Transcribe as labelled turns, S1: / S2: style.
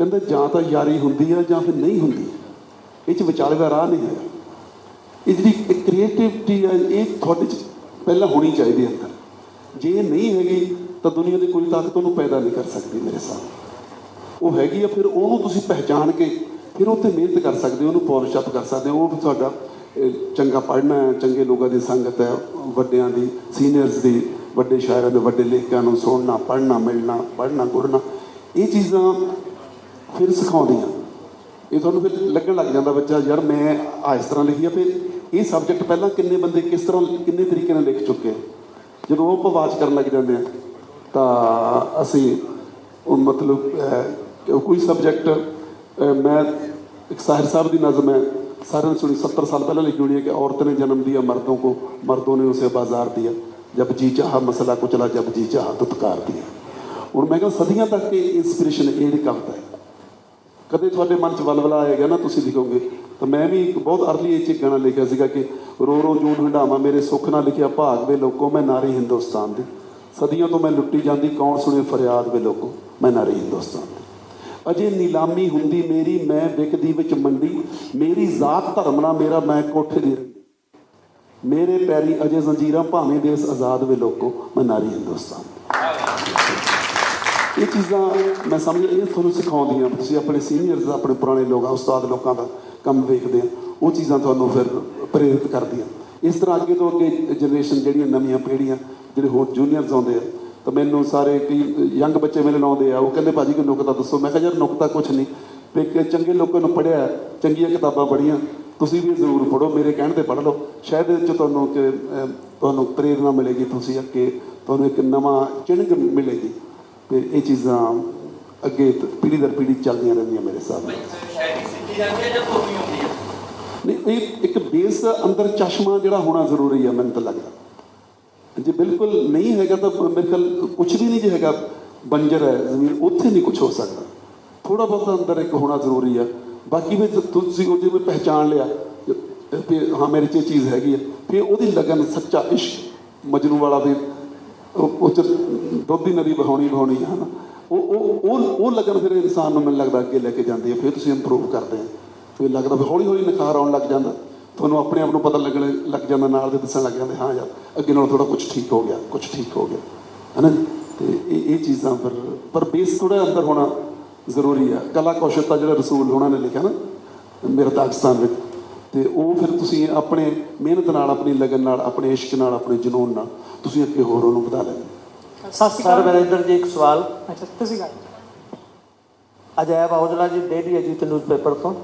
S1: ਕਹਿੰਦਾ ਜਾਂ ਤਾਂ ਯਾਰੀ ਹੁੰਦੀ ਆ ਜਾਂ ਫਿਰ ਨਹੀਂ ਹੁੰਦੀ। ਇਹ ਚ ਵਿਚਾਲੇ ਦਾ ਰਾਹ ਨਹੀਂ ਹੈ ਇਹ ਜਿਹੜੀ ਕ੍ਰੀਏਟਿਵਿਟੀ ਹੈ ਇਹ ਤੁਹਾਡੇ ਚ ਪਹਿਲਾਂ ਹੋਣੀ ਚਾਹੀਦੀ ਅੰਦਰ। ਜੇ ਇਹ ਨਹੀਂ ਹੈਗੀ, ਤਾਂ ਦੁਨੀਆ ਦੀ ਕੋਈ ਤਾਕਤ ਉਹਨੂੰ ਪੈਦਾ ਨਹੀਂ ਕਰ ਸਕਦੀ ਮੇਰੇ ਸਾਹਮਣੇ। ਉਹ ਹੈਗੀ ਆ, ਫਿਰ ਉਹਨੂੰ ਤੁਸੀਂ ਪਹਿਚਾਨ ਕੇ ਫਿਰ ਉਹ ਤੇ ਮਿਹਨਤ ਕਰ ਸਕਦੇ ਹੋ, ਉਹਨੂੰ ਪਾਲਿਸ਼ ਅਪ ਕਰ ਸਕਦੇ ਹੋ। ਉਹ ਵੀ ਤੁਹਾਡਾ ਚੰਗਾ ਪੜ੍ਹਨਾ ਹੈ, ਚੰਗੇ ਲੋਕਾਂ ਦੀ ਸੰਗਤ ਹੈ, ਵੱਡਿਆਂ ਦੀ ਸੀਨੀਅਰਸ ਦੀ, ਵੱਡੇ ਸ਼ਾਇਰਾਂ ਦੇ ਵੱਡੇ ਲੇਖਕਾਂ ਨੂੰ ਸੁਣਨਾ, ਪੜ੍ਹਨਾ, ਮਿਲਣਾ, ਪੜ੍ਹਨਾ ਗੁੜਨਾ ਇਹ ਚੀਜ਼ਾਂ ਫਿਰ ਸਿਖਾਉਂਦੀਆਂ ਇਹ ਤੁਹਾਨੂੰ ਫਿਰ ਲੱਗਣ ਲੱਗ ਜਾਂਦਾ ਬੱਚਾ, ਯਾਰ ਮੈਂ ਆ ਇਸ ਤਰ੍ਹਾਂ ਲਿਖੀ ਆ, ਫਿਰ ਇਹ ਸਬਜੈਕਟ ਪਹਿਲਾਂ ਕਿੰਨੇ ਬੰਦੇ ਕਿਸ ਤਰ੍ਹਾਂ, ਕਿੰਨੇ ਤਰੀਕੇ ਨਾਲ ਲਿਖ ਚੁੱਕੇ ਜਦੋਂ ਉਹ ਪਵਾਚ ਕਰਨ ਲੱਗ ਜਾਂਦੇ ਆ, ਤਾਂ ਅਸੀਂ ਉਹ ਮਤਲਬ ਕੋਈ ਸਬਜੈਕਟ ਮੈਂ ਇੱਕ ਸਾਹਿਰ ਸਾਹਿਬ ਦੀ ਨਜ਼ਮ ਹੈ, ਸਾਰਿਆਂ ਨੇ ਸੁਣੀ 70 ਸਾਲ ਪਹਿਲਾਂ ਲਿਖੀ ਹੋਣੀ ਹੈ ਕਿ ਔਰਤ ਨੇ ਜਨਮ ਦਿਆ ਮਰਦੋਂ ਕੋ, ਮਰਦੋਂ ਨੇ ਉਸੇ ਬਾਜ਼ਾਰ ਦਿਆ, ਜਬ ਜੀ ਚਾਹ ਮਸਲਾ ਕੁਚਲਾ, ਜਬ ਜੀ ਚਾਹ ਤੁਤਕਾਰ ਦਿਆ। ਹੁਣ ਮੈਂ ਕਹਿੰਦਾ ਸਦੀਆਂ ਤੱਕ ਇਹ ਇਨਸਪੀਰੇਸ਼ਨ ਇਹ ਜਿਹੜੀ ਕਵਿਤਾ ਹੈ। ਕਦੇ ਤੁਹਾਡੇ ਮਨ 'ਚ ਵਲਵਲਾ ਆਏਗਾ ਨਾ ਤੁਸੀਂ ਲਿਖੋਗੇ? ਤਾਂ ਮੈਂ ਵੀ ਇੱਕ ਬਹੁਤ ਅਰਲੀ ਏਜ 'ਚ ਗਾਣਾ ਲਿਖਿਆ ਸੀਗਾ ਕਿ ਰੋ ਰੋ ਜੂਨ ਹੰਡਾਵਾ, ਮੇਰੇ ਸੁੱਖ ਨਾਲ ਲਿਖਿਆ ਭਾਗ ਵੇ ਲੋਕੋ, ਮੈਂ ਨਾਰੀ ਹਿੰਦੁਸਤਾਨ ਦੀ। ਸਦੀਆਂ ਤੋਂ ਮੈਂ ਲੁੱਟੀ ਜਾਂਦੀ, ਕੌਣ ਸੁਣੇ ਫਰਿਆਦ ਵੇ ਲੋਕੋ, ਮੈਂ ਨਾਰੀ ਹਿੰਦੁਸਤਾਨ ਦੀ। ਅਜੇ ਨੀਲਾਮੀ ਹੁੰਦੀ ਮੇਰੀ, ਮੈਂ ਵਿਕਦੀ ਵਿੱਚ ਮੰਡੀ, ਮੇਰੀ ਜ਼ਾਤ ਧਰਮ ਨਾਲ ਮੇਰਾ ਮੈਂ ਕੋਠੇ ਦੀ ਮੇਰੇ ਪੈਰੀ ਅਜੇ ਜ਼ੰਜੀਰਾਂ ਭਾਵੇਂ ਦੇਸ ਆਜ਼ਾਦ ਵੇ ਲੋਕੋ, ਮੈਂ ਨਾਰੀ ਹਿੰਦੁਸਤਾਨ ਇਹ ਚੀਜ਼ਾਂ ਮੈਂ ਸਮਝ ਇਹ ਤੁਹਾਨੂੰ ਸਿਖਾਉਂਦੀਆਂ, ਤੁਸੀਂ ਆਪਣੇ ਸੀਨੀਅਰਸ ਆਪਣੇ ਪੁਰਾਣੇ ਲੋਕਾਂ, ਉਸਤਾਦ ਲੋਕਾਂ ਦਾ ਕੰਮ ਵੇਖਦੇ ਆ, ਉਹ ਚੀਜ਼ਾਂ ਤੁਹਾਨੂੰ ਫਿਰ ਪ੍ਰੇਰਿਤ ਕਰਦੀਆਂ। ਇਸ ਤਰ੍ਹਾਂ ਅੱਗੇ ਤੋਂ ਅੱਗੇ ਜਨਰੇਸ਼ਨ ਜਿਹੜੀਆਂ ਨਵੀਆਂ ਪੀੜ੍ਹੀਆਂ, ਜਿਹੜੇ ਹੋਰ ਜੂਨੀਅਰਸ ਆਉਂਦੇ ਆ, ਤਾਂ ਮੈਨੂੰ ਸਾਰੇ ਕਈ ਯੰਗ ਬੱਚੇ ਮੇਰੇ ਲਾਉਂਦੇ ਆ, ਉਹ ਕਹਿੰਦੇ, ਭਾਜੀ, ਕੋਈ ਨੁਕਤਾ ਦੱਸੋ। ਮੈਂ ਕਿਹਾ, ਯਾਰ ਨੁਕਤਾ ਕੁਝ ਨਹੀਂ। ਤੇ ਕਿ ਚੰਗੇ ਲੋਕਾਂ ਨੂੰ ਪੜ੍ਹਿਆ, ਚੰਗੀਆਂ ਕਿਤਾਬਾਂ ਪੜ੍ਹੀਆਂ, ਤੁਸੀਂ ਵੀ ਜ਼ਰੂਰ ਪੜ੍ਹੋ, ਮੇਰੇ ਕਹਿਣ ਤੇ ਪੜ੍ਹ ਲਓ। ਸ਼ਾਇਦ ਇਹਦੇ ਚ ਤੁਹਾਨੂੰ ਕਿ ਤੁਹਾਨੂੰ ਪ੍ਰੇਰਨਾ ਮਿਲੇਗੀ, ਤੁਸੀਂ ਅੱਗੇ ਤੁਹਾਨੂੰ ਇੱਕ ਨਵਾਂ ਚਿੰਨ੍ਹ ਮਿਲੇਗੀ। ਤੇ ਇਹ ਚੀਜ਼ਾਂ ਅੱਗੇ ਤ- ਪੀੜ੍ਹੀ ਦਰ ਪੀੜ੍ਹੀ ਚੱਲਦੀਆਂ ਰਹਿੰਦੀਆਂ ਮੇਰੇ ਹਿਸਾਬ ਨਾਲ।
S2: ਸ਼ਾਇਰੀ ਸਿੱਖੀ ਜਾਂਦੀ ਹੈ ਜਾਂ ਤੋਪੀ ਹੁੰਦੀ ਹੈ
S1: ਨਹੀਂ ਇਹ ਇੱਕ ਬੇਸ ਅੰਦਰ ਚਸ਼ਮਾ ਜਿਹੜਾ ਹੋਣਾ ਜ਼ਰੂਰੀ ਹੈ ਮੈਨੂੰ ਤਾਂ ਲੱਗਦਾ। ਜੇ ਬਿਲਕੁਲ ਨਹੀਂ ਹੈਗਾ ਤਾਂ ਮੇਰੇ ਖਿਆਲ ਕੁਝ ਵੀ ਨਹੀਂ ਜੇ ਹੈਗਾ, ਬੰਜਰ ਹੈ, ਜ਼ਮੀਨ, ਉੱਥੇ ਨਹੀਂ ਕੁਝ ਹੋ ਸਕਦਾ। ਥੋੜਾ ਬਹੁਤ ਅੰਦਰ ਇੱਕ ਹੋਣਾ ਜ਼ਰੂਰੀ ਹੈ ਬਾਕੀ ਵੀ ਤੁਸੀਂ ਉਹ ਜਿਵੇਂ ਪਹਿਚਾਨ ਲਿਆ ਕਿ ਹਾਂ, ਮੇਰੇ 'ਚ ਇਹ ਚੀਜ਼ ਹੈਗੀ ਹੈ ਫਿਰ ਉਹਦੀ ਲਗਨ ਸੱਚਾ ਇਸ਼ਕ, ਮਜਨੂ ਵਾਲਾ ਵੀ ਉਹ 'ਚ ਦੁੱਧ ਦੀ ਨਦੀ ਬਹਾਉਣੀ ਬਹਾਉਣੀ ਹੈ ਨਾ ਉਹ ਉਹ ਉਹ ਉਹ ਲਗਨ ਫਿਰ ਇਨਸਾਨ ਨੂੰ ਮੈਨੂੰ ਲੱਗਦਾ ਅੱਗੇ ਲੈ ਕੇ ਜਾਂਦੀ ਹੈ ਫਿਰ ਤੁਸੀਂ ਇੰਪਰੂਵ ਕਰਦੇ ਆ। ਫਿਰ ਲੱਗਦਾ ਵੀ ਹੌਲੀ ਹੌਲੀ ਨਿਖਾਰ ਆਉਣ ਲੱਗ ਜਾਂਦਾ। ਤੁਹਾਨੂੰ ਆਪਣੇ ਆਪ ਨੂੰ ਪਤਾ ਲੱਗਣ ਲੱਗ ਜਾਂਦਾ, ਨਾਲ ਦੇ ਦੱਸਣ ਲੱਗ ਜਾਂਦੇ, ਹਾਂ ਯਾਰ, ਅੱਗੇ ਨਾਲੋਂ ਥੋੜਾ ਕੁਝ ਠੀਕ ਹੋ ਗਿਆ ਕੁਝ ਠੀਕ ਹੋ ਗਿਆ ਹੈ ਨਾ ਜੀ? ਤੇ ਇਹ ਇਹ ਚੀਜ਼ਾਂ ਪਰ ਪਰ ਬੇਸ ਥੋੜਾ ਅੰਦਰ ਹੋਣਾ ਜ਼ਰੂਰੀ ਆ। ਕਲਾ ਕੌਸ਼ਲ ਦਾ ਜਿਹੜਾ ਰਸੂਲ ਉਹਨਾਂ ਨੇ ਲਿਖਿਆ ਨਾ, ਮੇਰੇ ਪਾਕਿਸਤਾਨ ਵਿੱਚ। ਤੇ ਉਹ ਫਿਰ ਤੁਸੀਂ ਆਪਣੇ ਮਿਹਨਤ ਨਾਲ ਆਪਣੀ ਲਗਨ ਨਾਲ ਆਪਣੇ ਇਸ਼ਕ ਨਾਲ ਆਪਣੇ ਜਨੂਨ ਨਾਲ ਤੁਸੀਂ ਅੱਗੇ ਹੋਰ ਉਹਨੂੰ ਵਧਾ ਲੈਂਦੇ
S3: ਸਤਿ ਸ਼੍ਰੀ
S4: ਵਰਿੰਦਰ ਜੀ ਇੱਕ ਸਵਾਲ।
S3: ਅੱਛਾ ਤੁਸੀਂ ਗੱਲ
S4: ਅਜੈਬ ਔਜਲਾ ਜੀ ਡੇਲੀ ਅਜੀਤ ਨਿਊਜ਼ਪੇਪਰ ਤੋਂ।